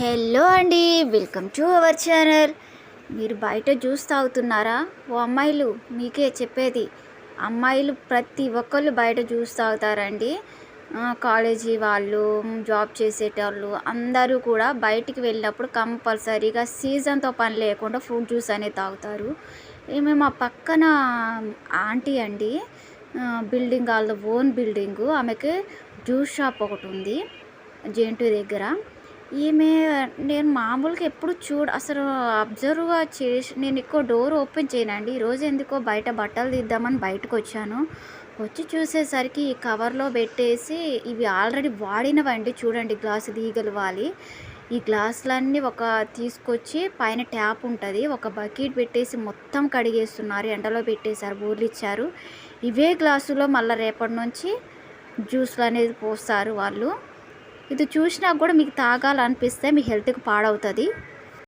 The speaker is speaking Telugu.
హలో అండి వెల్కమ్ టు అవర్ ఛానల్. మీరు బయట జ్యూస్ తాగుతున్నారా? ఓ అమ్మాయిలు మీకే చెప్పేది. అమ్మాయిలు ప్రతి ఒక్కళ్ళు బయట జ్యూస్ తాగుతారండి. కాలేజీ వాళ్ళు జాబ్ చేసేటోళ్ళు అందరూ కూడా బయటికి వెళ్ళినప్పుడు కంపల్సరీగా సీజన్తో పని లేకుండా ఫ్రూట్ జ్యూస్ అనేది తాగుతారు. మేము మా పక్కన ఆంటీ అండి బిల్డింగ్ వాళ్ళ ఓన్ బిల్డింగు. ఆమెకి జ్యూస్ షాప్ ఒకటి ఉంది జేఎన్టీ దగ్గర. ఈమె నేను మామూలుగా ఎప్పుడు చూడ అసలు అబ్జర్వ్గా చేసి నేను ఎక్కువ డోర్ ఓపెన్ చేయనండి. ఈరోజు ఎందుకో బయట బట్టలు తీద్దామని బయటకు వచ్చాను. వచ్చి చూసేసరికి ఈ కవర్లో పెట్టేసి ఇవి ఆల్రెడీ వాడినవండి. చూడండి గ్లాసు తీగలు వాలి. ఈ గ్లాసులన్నీ ఒక తీసుకొచ్చి పైన ట్యాప్ ఉంటుంది. ఒక బకెట్ పెట్టేసి మొత్తం కడిగేస్తున్నారు. ఎండలో పెట్టేశారు బోర్లు ఇచ్చారు ఇవే గ్లాసులో మళ్ళీ రేపటి నుంచి జ్యూస్లు అనేది పోస్తారు వాళ్ళు. ఇది చూసినా కూడా మీకు తాగాలనిపిస్తే మీ హెల్త్కి పాడవుతుంది.